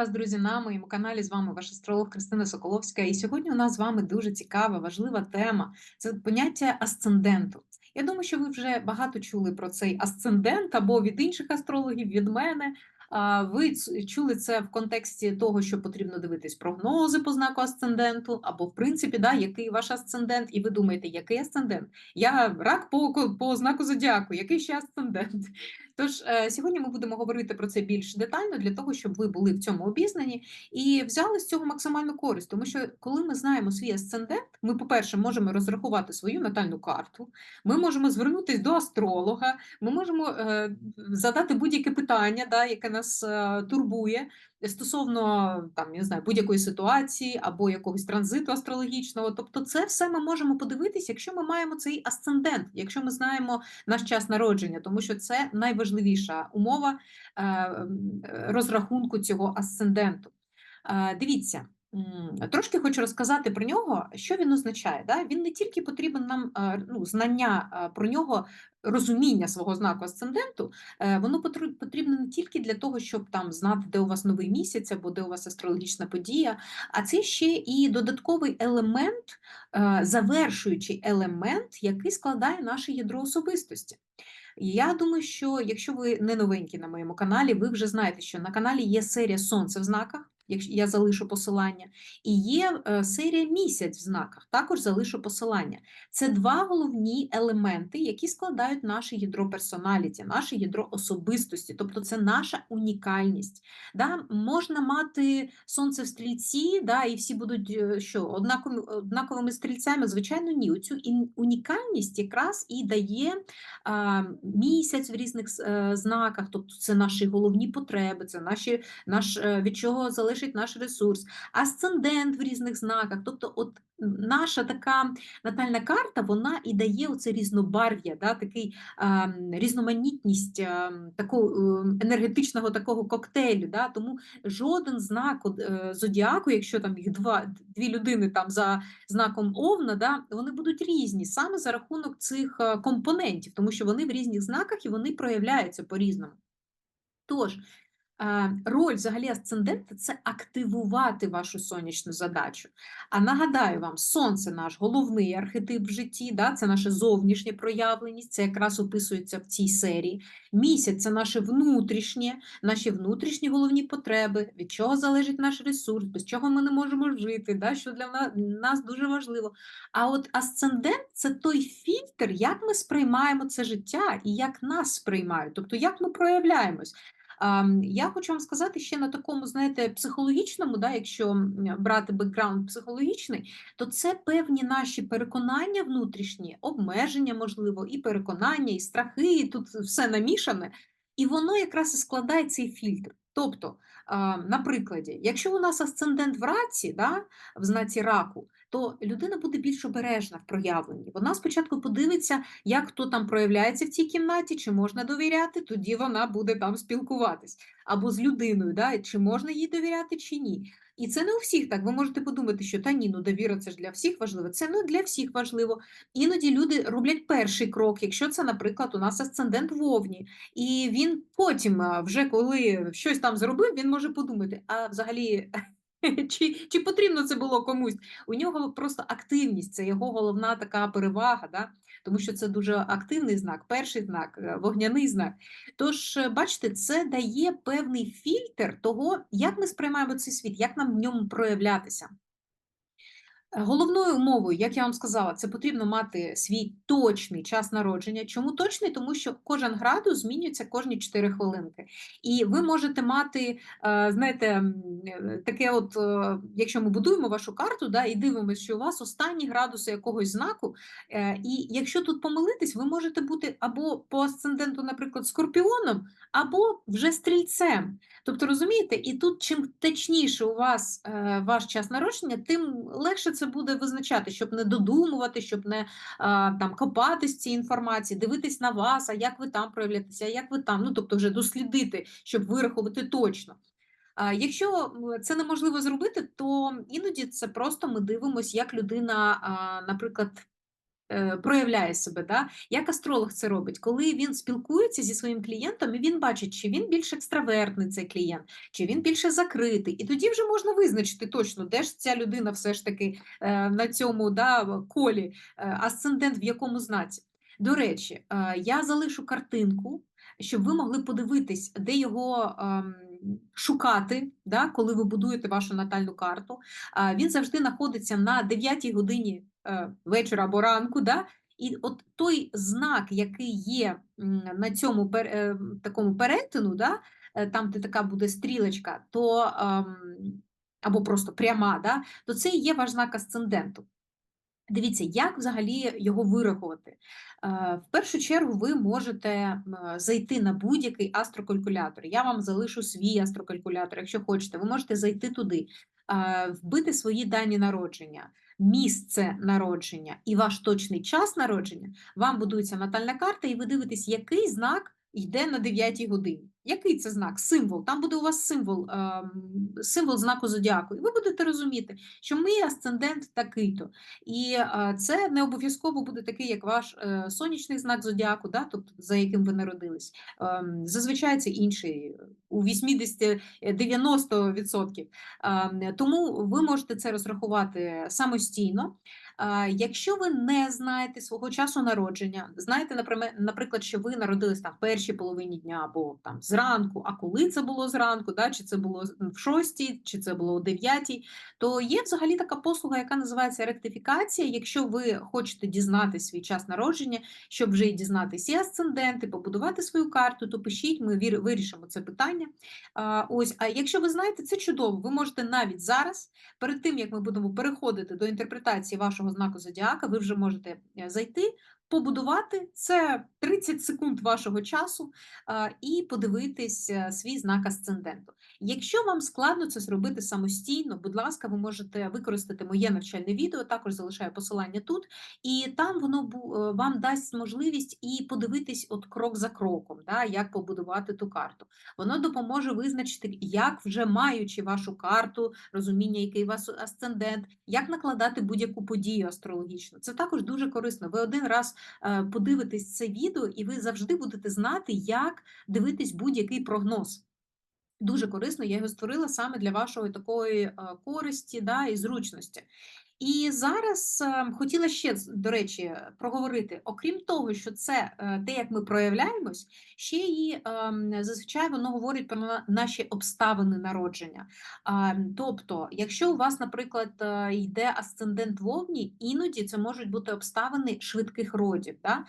вас, друзі, на моєму каналі. З вами ваш астролог Кристина Соколовська. І сьогодні у нас з вами дуже цікава, важлива тема це поняття асценденту. Я думаю, що ви вже багато чули про цей асцендент або від інших астрологів, від мене. Ви чули це в контексті того, що потрібно дивитись прогнози по знаку асценденту, або в принципі, да, який ваш асцендент, і ви думаєте, який асцендент? Я рак по, по знаку зодіаку, який ще асцендент? Тож е, сьогодні ми будемо говорити про це більш детально для того, щоб ви були в цьому обізнані і взяли з цього максимальну користь. Тому що коли ми знаємо свій асцендент, ми, по-перше, можемо розрахувати свою натальну карту, ми можемо звернутися до астролога, ми можемо е, задати будь-яке питання, да, яке нас е, турбує. Стосовно там, я знаю, будь-якої ситуації або якогось транзиту астрологічного, тобто це все ми можемо подивитися, якщо ми маємо цей асцендент, якщо ми знаємо наш час народження, тому що це найважливіша умова е, розрахунку цього асценденту. Е, Дивіться, трошки хочу розказати про нього, що він означає. Да? Він не тільки потрібен нам е, ну, знання е, про нього, розуміння свого знаку асценденту, е, воно потрібно не тільки для того, щоб там знати, де у вас новий місяць або де у вас астрологічна подія, а це ще і додатковий елемент, завершуючий елемент, який складає наше ядро особистості. Я думаю, що якщо ви не новенькі на моєму каналі, ви вже знаєте, що на каналі є серія Сонце в знаках, я залишу посилання, і є е, серія місяць в знаках, також залишу посилання. Це два головні елементи, які складають наше ядро персоналіті, наше ядро особистості, тобто це наша унікальність. Да? Можна мати сонце в стрільці, да, і всі будуть е, що, однаковими, стрільцями? Звичайно, ні. Оцю унікальність якраз і дає а, місяць в різних с- е, знаках, тобто це наші головні потреби, це наші, наш, від чого залежить наш ресурс, асцендент в різних знаках. Тобто, от наша така натальна карта, вона і дає оце різнобарв'я, да, такий м, різноманітність м, такого е, енергетичного такого коктейлю. Да, тому жоден знак е, зодіаку, якщо там їх два, дві людини там за знаком Овна, да, вони будуть різні саме за рахунок цих е, компонентів, тому що вони в різних знаках і вони проявляються по-різному. Тож, е, роль взагалі асцендента це активувати вашу сонячну задачу. А нагадаю вам, сонце наш головний архетип в житті, да, це наше зовнішнє проявленість, це якраз описується в цій серії. Місяць це наше внутрішнє, наші внутрішні головні потреби, від чого залежить наш ресурс, без чого ми не можемо жити, да, що для нас дуже важливо. А от асцендент це той фільтр, як ми сприймаємо це життя і як нас сприймають, тобто як ми проявляємось. Я хочу вам сказати ще на такому, знаєте, психологічному, да, якщо брати бекграунд психологічний, то це певні наші переконання внутрішні, обмеження, можливо, і переконання, і страхи, і тут все намішане. І воно якраз і складає цей фільтр. Тобто, а, на прикладі, якщо у нас асцендент в раці, да, в знаці раку, то людина буде більш обережна в проявленні. Вона спочатку подивиться, як хто там проявляється в цій кімнаті, чи можна довіряти, тоді вона буде там спілкуватись. Або з людиною, да, чи можна їй довіряти, чи ні. І це не у всіх так. Ви можете подумати, що та ні, ну довіра це ж для всіх важливо. Це не для всіх важливо. Іноді люди роблять перший крок, якщо це, наприклад, у нас асцендент вовні, і він потім, вже коли щось там зробив, він може подумати, а взагалі. Чи, чи потрібно це було комусь? У нього просто активність, це його головна така перевага, да? тому що це дуже активний знак, перший знак, е, вогняний знак. Тож, е, бачите, це дає певний фільтр того, як ми сприймаємо цей світ, як нам в ньому проявлятися. Головною умовою, як я вам сказала, це потрібно мати свій точний час народження. Чому точний? Тому що кожен градус змінюється кожні 4 хвилинки. І ви можете мати, е, знаєте, е, таке, от, е, якщо ми будуємо вашу карту, да, і дивимося, що у вас останні градуси якогось знаку, і якщо тут помилитись, ви можете бути або по асценденту, наприклад, скорпіоном, або вже стрільцем. Тобто, розумієте, і тут чим точніше у вас ваш час народження, тим легше це буде визначати, щоб не додумувати, щоб не а, там копатись цій інформації, дивитись на вас, а як ви там проявляєтеся, а як ви там, ну тобто вже дослідити, щоб вирахувати точно. Якщо це неможливо зробити, то іноді це просто ми дивимося, як людина, наприклад, проявляє себе, да? Як астролог це робить? Коли він спілкується зі своїм клієнтом, і він бачить, чи він більш екстравертний цей клієнт, чи він більше закритий. І тоді вже можна визначити точно, де ж ця людина все ж таки е, на цьому да, колі, е, асцендент в якому знаці. До речі, е, я залишу картинку, щоб ви могли подивитись, де його ем, шукати, да, коли ви будуєте вашу натальну карту. Е, Він завжди знаходиться на 9 годині е, вечора або ранку. Да? І от той знак, який є на цьому пер- е, такому перетину, да, е, там, де така буде стрілочка, то ем, або просто пряма, да, то це і є ваш знак асценденту. Дивіться, як взагалі його вирахувати. Е, В першу чергу ви можете зайти на будь-який астрокалькулятор. Я вам залишу свій астрокалькулятор, якщо хочете, ви можете зайти туди, е, вбити свої дані народження, місце народження і ваш точний час народження. Вам будується натальна карта, і ви дивитесь, який знак йде на 9 годині. Який це знак? Символ. Там буде у вас символ, ем, символ знаку зодіаку. І ви будете розуміти, що мій асцендент такий-то. І е, це не обов'язково буде такий, як ваш е, сонячний знак зодіаку, да, тобто за яким ви народились. Зазвичай це інший у 80-90%. Ем, Тому ви можете це розрахувати самостійно. Якщо ви не знаєте свого часу народження, знаєте, наприклад, що ви народились там в першій половині дня або там зранку, а коли це було зранку, да, чи це було в шостій, чи це було о дев'ятій, то є взагалі така послуга, яка називається ректифікація. Якщо ви хочете дізнати свій час народження, щоб вже і дізнатися асценденти, побудувати свою карту, то пишіть, ми вирішимо це питання. А, ось, а якщо ви знаєте, це чудово. Ви можете навіть зараз, перед тим як ми будемо переходити до інтерпретації вашого знаку зодіака, ви вже можете е, зайти. Побудувати це 30 секунд вашого часу і подивитись е, свій знак асценденту. Якщо вам складно це зробити самостійно, будь ласка, ви можете використати моє навчальне відео, також залишаю посилання тут, і там воно е, вам дасть можливість і подивитись от крок за кроком, да, як побудувати ту карту. Воно допоможе визначити, як вже маючи вашу карту, розуміння, який у вас асцендент, як накладати будь-яку подію астрологічну. Це також дуже корисно. Ви один раз подивитесь це відео, і ви завжди будете знати, як дивитись будь-який прогноз. Дуже корисно, я його створила саме для вашої такої е, користі да, і зручності. І зараз е, хотіла ще, до речі, проговорити, окрім того, що це е, те, як ми проявляємось, ще й ем, зазвичай воно говорить про наші обставини народження. Тобто, якщо у вас, наприклад, е, йде асцендент вовні, іноді це можуть бути обставини швидких родів. Да?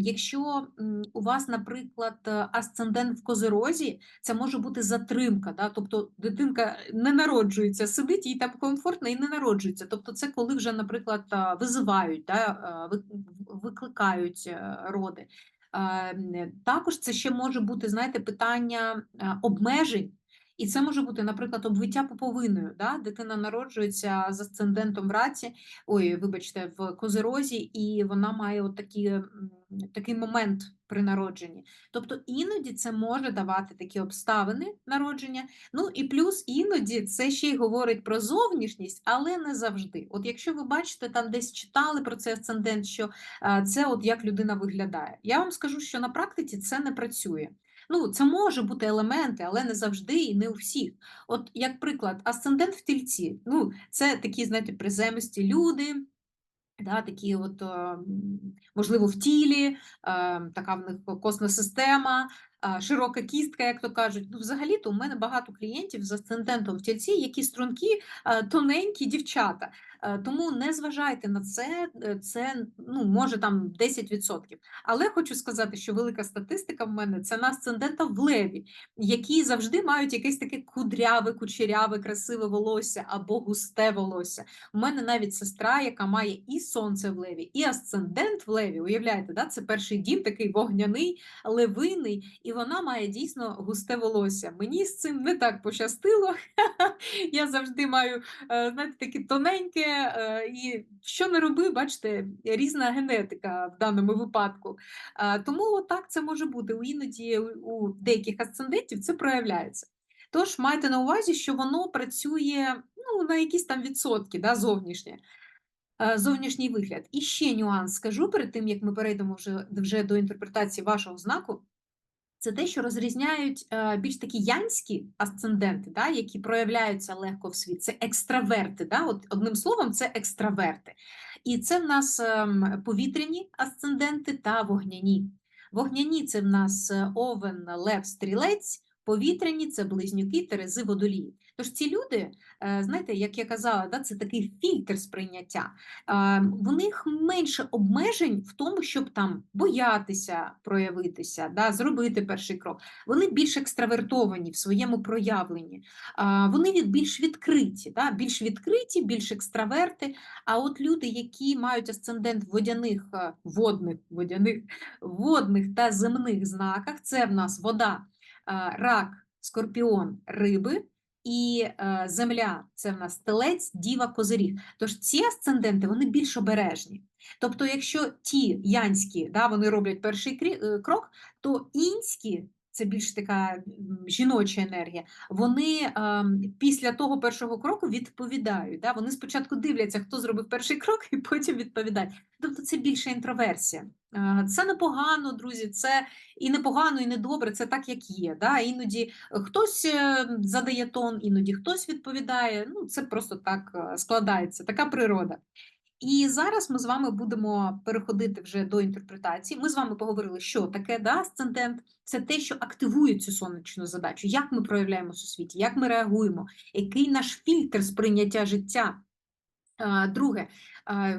Якщо у вас, наприклад, е, асцендент в козирозі, це може бути затримка, да? тобто дитинка не народжується, сидить їй там комфортно і не народжується. Тобто, це коли вже, наприклад, визивають, да? в- викликають е, роди. Також це ще може бути, знаєте, питання е, обмежень. І це може бути, наприклад, обвиття пуповиною. Да? Дитина народжується з асцендентом в раці, ой, вибачте, в козирозі, і вона має от такі, такий момент при народженні. Тобто іноді це може давати такі обставини народження. Ну і плюс іноді це ще й говорить про зовнішність, але не завжди. От якщо ви бачите, там десь читали про цей асцендент, що а, це от як людина виглядає. Я вам скажу, що на практиці це не працює. Ну, це може бути елементи, але не завжди і не у всіх. От, як приклад, асцендент в тільці. Ну, це такі, знаєте, приземисті люди, Да, такі от, е, можливо, в тілі, е, така в них косна система, е, широка кістка, як то кажуть. Ну, взагалі-то у мене багато клієнтів з асцендентом в тільці, які стрункі, тоненькі дівчата. Е, Тому не зважайте на це, е, це ну, може там 10%. Але хочу сказати, що велика статистика в мене це на асцендента в леві, які завжди мають якесь таке кудряве, кучеряве, красиве волосся або густе волосся. У мене навіть сестра, яка має і сонце в леві, і асцендент в леві. Уявляєте, да? це перший дім, такий вогняний, левиний, і вона має дійсно густе волосся. Мені з цим не так пощастило. Я завжди маю, е, знаєте, таке тоненьке, е, і що не роби, бачите, різна генетика в даному випадку. Е, Тому отак це може бути. У Іноді у у деяких асцендентів це проявляється. Тож майте на увазі, що воно працює ну, на якісь там відсотки да, зовнішнє. е, зовнішній вигляд. І ще нюанс скажу перед тим, як ми перейдемо вже, вже до інтерпретації вашого знаку. Це те, що розрізняють е, більш такі янські асценденти, да, які проявляються легко в світ. Це екстраверти. Да? От, Одним словом, це екстраверти. І це в нас ем, повітряні асценденти та вогняні. Вогняні це в нас е, овен, лев, стрілець, повітряні це близнюки, терези, водолії. Тож ці люди, е, знаєте, як я казала, да, це такий фільтр сприйняття. В них менше обмежень в тому, щоб там боятися проявитися, да, зробити перший крок. Вони більш екстравертовані в своєму проявленні, вони більш відкриті, да, більш відкриті, більш екстраверти. А от люди, які мають асцендент водяних, е, водних, водяних, водних та земних знаках, це в нас вода, рак, скорпіон, риби і е, земля це в нас телець, діва, козиріг. Тож ці асценденти вони більш обережні. Тобто, якщо ті янські да, вони роблять перший е, крок, то інські це більш така жіноча енергія. Вони е, після того першого кроку відповідають. Да? Вони спочатку дивляться, хто зробив перший крок, і потім відповідають. Тобто це більша інтроверсія. Е, це непогано, друзі. Це і непогано, і недобре. Це так, як є. Да? Іноді хтось е, задає тон, іноді хтось відповідає. Ну, це просто так е, складається, така природа. І зараз ми з вами будемо переходити вже до інтерпретації. Ми з вами поговорили, що таке да, асцендент. Це те, що активує цю сонячну задачу, як ми проявляємося у світі, як ми реагуємо, який наш фільтр сприйняття життя. Друге,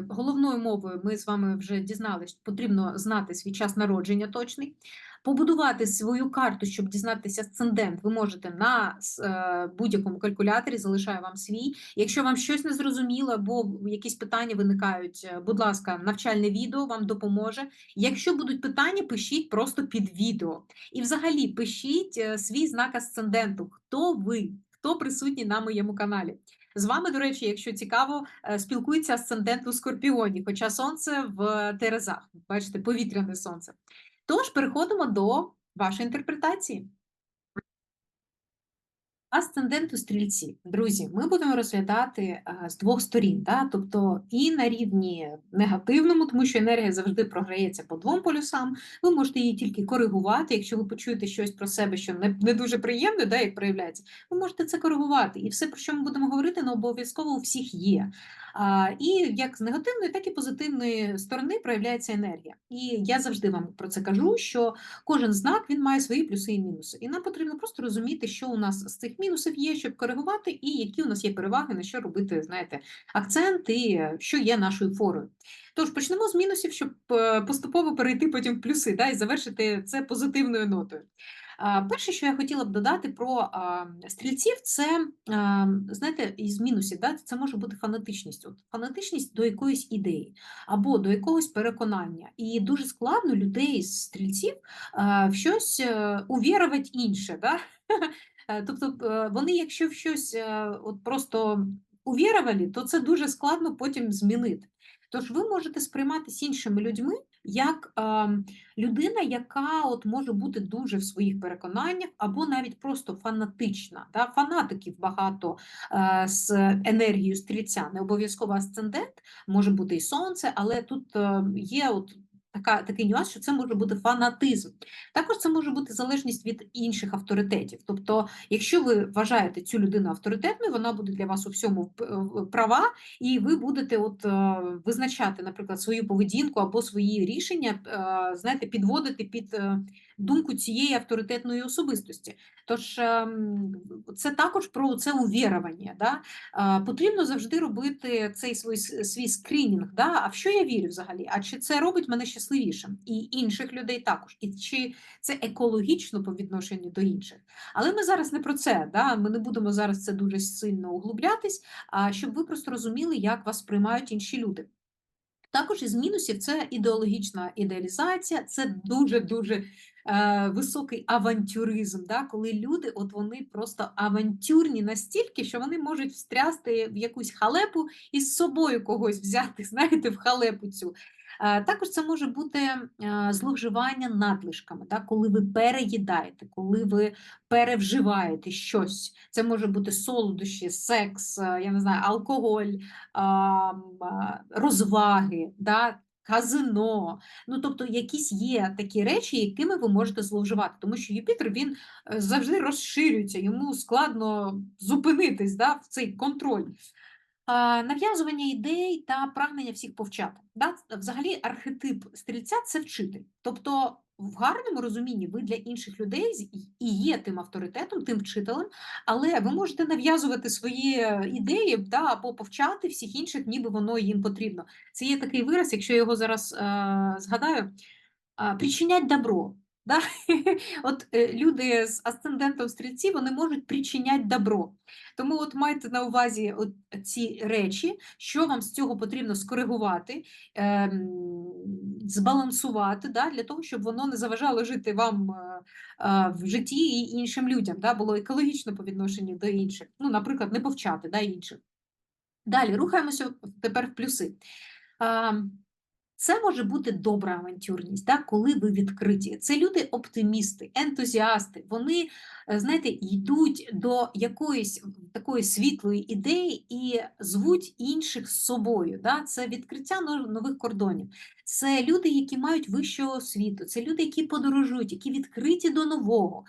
головною мовою ми з вами вже дізналися, потрібно знати свій час народження точний. Побудувати свою карту, щоб дізнатися асцендент, ви можете на е, будь-якому калькуляторі, залишаю вам свій. Якщо вам щось не зрозуміло, або якісь питання виникають, е, будь ласка, навчальне відео вам допоможе. Якщо будуть питання, пишіть просто під відео. І взагалі пишіть е, свій знак асценденту, хто ви, хто присутній на моєму каналі. З вами, до речі, якщо цікаво, спілкується асцендент у Скорпіоні, хоча сонце в Терезах, бачите, повітряне сонце. Тож переходимо до вашої інтерпретації. Асцендент у стрільці. Друзі, ми будемо розглядати е, з двох сторін, да? тобто і на рівні негативному, тому що енергія завжди програється по двом полюсам. Ви можете її тільки коригувати. Якщо ви почуєте щось про себе, що не не дуже приємне, да, як проявляється, ви можете це коригувати. І все, про що ми будемо говорити, не обов'язково у всіх є. І як з негативної, так і позитивної сторони проявляється енергія. І я завжди вам про це кажу: що кожен знак він має свої плюси і мінуси. І нам потрібно просто розуміти, що у нас з цих мінусів є, щоб коригувати, і які у нас є переваги, на що робити, знаєте, акцент і що є нашою форою. Тож почнемо з мінусів, щоб е, поступово перейти потім в плюси, да, і завершити це позитивною нотою. Перше, що я хотіла б додати про стрільців, це знаєте, із мінусів, да, це може бути фанатичність. От, Фанатичність до якоїсь ідеї або до якогось переконання. І дуже складно людей з стрільців в щось е, увірувати інше. Да? Е, тобто е, вони, якщо в щось от просто увірували, то це дуже складно потім змінити. Тож ви можете сприйматися іншими людьми як е, людина, яка от може бути дуже в своїх переконаннях, або навіть просто фанатична. Да? Фанатиків багато е, з енергією стрільця, не обов'язково асцендент, може бути і сонце, але тут е, є от така, такий нюанс, що це може бути фанатизм. Також це може бути залежність від інших авторитетів. Тобто, якщо ви вважаєте цю людину авторитетною, вона буде для вас у всьому права, і ви будете от е, визначати, наприклад, свою поведінку або свої рішення, е, знаєте, підводити під е, думку цієї авторитетної особистості. Тож ем, це також про це увірування. Да? Потрібно завжди робити цей свій свій скринінг. Да? А в що я вірю взагалі? А чи це робить мене щасливішим? І інших людей також. І чи це екологічно по відношенню до інших? Але ми зараз не про це. Да? Ми не будемо зараз це дуже сильно углублятись, а щоб ви просто розуміли, як вас сприймають інші люди. Також із мінусів це ідеологічна ідеалізація, це дуже-дуже е, високий авантюризм, да? коли люди от вони просто авантюрні настільки, що вони можуть встрясти в якусь халепу і з собою когось взяти, знаєте, в халепу цю. Е, Також це може бути е, зловживання надлишками, да, коли ви переїдаєте, коли ви перевживаєте щось. Це може бути солодощі, секс, е, я не знаю, алкоголь, розваги, да, казино. Ну, тобто, якісь є такі речі, якими ви можете зловживати, тому що Юпітер він завжди розширюється, йому складно зупинитись да, в цей контроль. А, Нав'язування ідей та прагнення всіх повчати. Да? Взагалі, архетип стрільця це вчитель. Тобто, в гарному розумінні ви для інших людей і є тим авторитетом, тим вчителем, але ви можете нав'язувати свої е, ідеї да, або повчати всіх інших, ніби воно їм потрібно. Це є такий вираз, якщо я його зараз е, згадаю, причинять добро. Да? От е, люди з асцендентом стрільці вони можуть причиняти добро. Тому от майте на увазі от ці речі, що вам з цього потрібно скоригувати, ем, збалансувати, да, для того, щоб воно не заважало жити вам е, е, в житті і іншим людям, да, було екологічно по відношенню до інших. Ну, наприклад, не повчати да, інших. Далі рухаємося тепер в плюси. Це може бути добра авантюрність, да, коли ви відкриті. Це люди оптимісти, ентузіасти. Вони, е, знаєте, йдуть до якоїсь такої світлої ідеї і звуть інших з собою. Да? Це відкриття нових кордонів. Це люди, які мають вищу освіту, це люди, які подорожують, які відкриті до нового.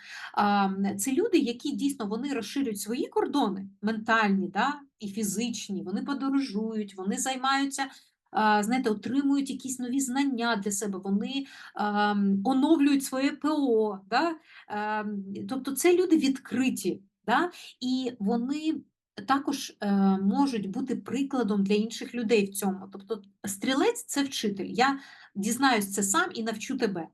Це люди, які дійсно вони розширюють свої кордони ментальні да? і фізичні. Вони подорожують, вони займаються знаєте, отримують якісь нові знання для себе, вони оновлюють своє ПО. Да? Тобто це люди відкриті, да? і вони також е, можуть бути прикладом для інших людей в цьому. Тобто, стрілець це вчитель. Я дізнаюсь це сам і навчу тебе.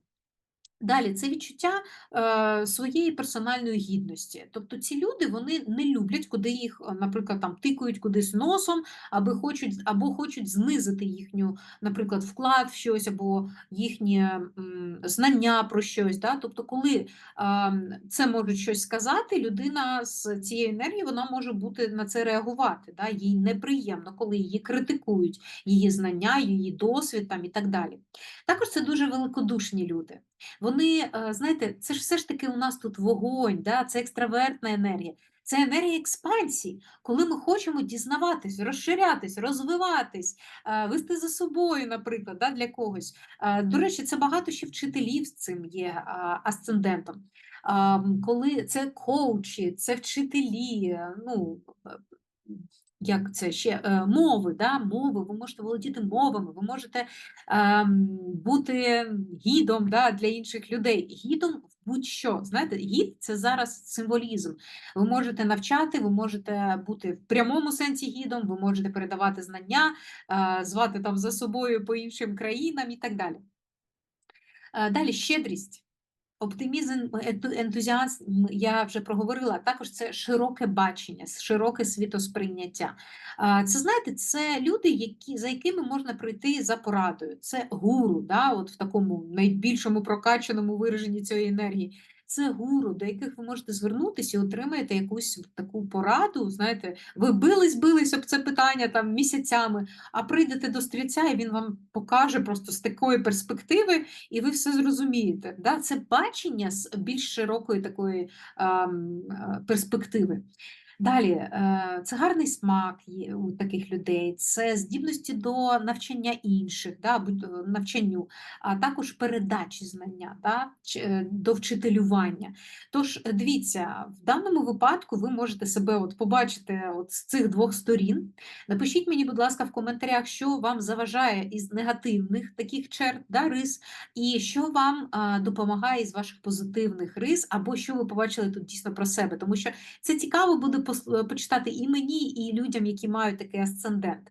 Далі це відчуття е, своєї персональної гідності. Тобто ці люди вони не люблять, куди їх, е, наприклад, там тикають кудись носом, або хочуть, або хочуть знизити їхню, наприклад, вклад в щось, або їхнє м, знання про щось. Да? Тобто, коли е, це можуть щось сказати, людина з цією енергією вона може бути на це реагувати. Да? Їй неприємно, коли її критикують, її знання, її досвід там, і так далі. Також це дуже великодушні люди. Вони, е, знаєте, це ж все ж таки у нас тут вогонь, да? це екстравертна енергія, це енергія експансії, коли ми хочемо дізнаватись, розширятись, розвиватись, е, вести за собою, наприклад, да, для когось. Е, До речі, це багато ще вчителів з цим є асцендентом. Коли це коучі, це вчителі, ну. Як це ще е, мови, да? мови, ви можете володіти мовами, ви можете ем, бути гідом да, для інших людей. Гідом в будь-що. Знаєте, гід це зараз символізм. Ви можете навчати, ви можете бути в прямому сенсі гідом, ви можете передавати знання, е, звати там за собою по іншим країнам і так далі. Е, Далі щедрість. Оптимізм, енту- ентузіазм, я вже проговорила, також це широке бачення, широке світосприйняття. Це знаєте, це люди, які, за якими можна прийти за порадою. Це гуру, да, от в такому найбільшому прокачаному вираженні цієї енергії. Це гуру, до яких ви можете звернутися і отримаєте якусь таку пораду. Знаєте, ви бились, бились об це питання там місяцями, а прийдете до стрільця, і він вам покаже просто з такої перспективи, і ви все зрозумієте. Да? Це бачення з більш широкої такої ем, е, перспективи. Далі, е, це гарний смак у таких людей, це здібності до навчання інших, да, е, навчанню, а також передачі знання, да, е, до вчителювання. Тож, дивіться, в даному випадку ви можете себе от побачити от з цих двох сторін. Напишіть мені, будь ласка, в коментарях, що вам заважає із негативних таких черт, да, рис, і що вам допомагає із ваших позитивних рис, або що ви побачили тут дійсно про себе, тому що це цікаво буде почитати і мені, і людям, які мають такий асцендент.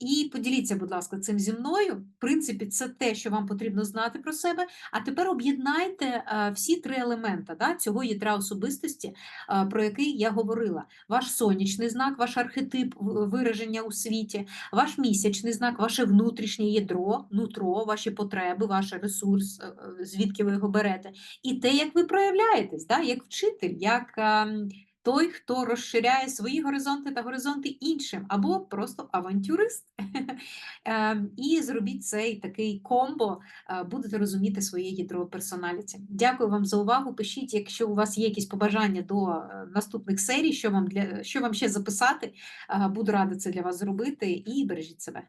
І поділіться, будь ласка, цим зі мною. В принципі, це те, що вам потрібно знати про себе. А тепер об'єднайте е, всі три елемента да, цього ядра особистості, е, про який я говорила. Ваш сонячний знак, ваш архетип вираження у світі, ваш місячний знак, ваше внутрішнє ядро, нутро, ваші потреби, ваш ресурс, е, звідки ви його берете, і те, як ви проявляєтесь, да, як вчитель, як ем, той, хто розширяє свої горизонти та горизонти іншим, або просто авантюрист. Ем, І зробіть цей такий комбо, е, будете розуміти своє ядро персоналіті. Дякую вам за увагу. Пишіть, якщо у вас є якісь побажання до е, наступних серій, що вам для що вам ще записати. Е, Буду рада це для вас зробити і бережіть себе.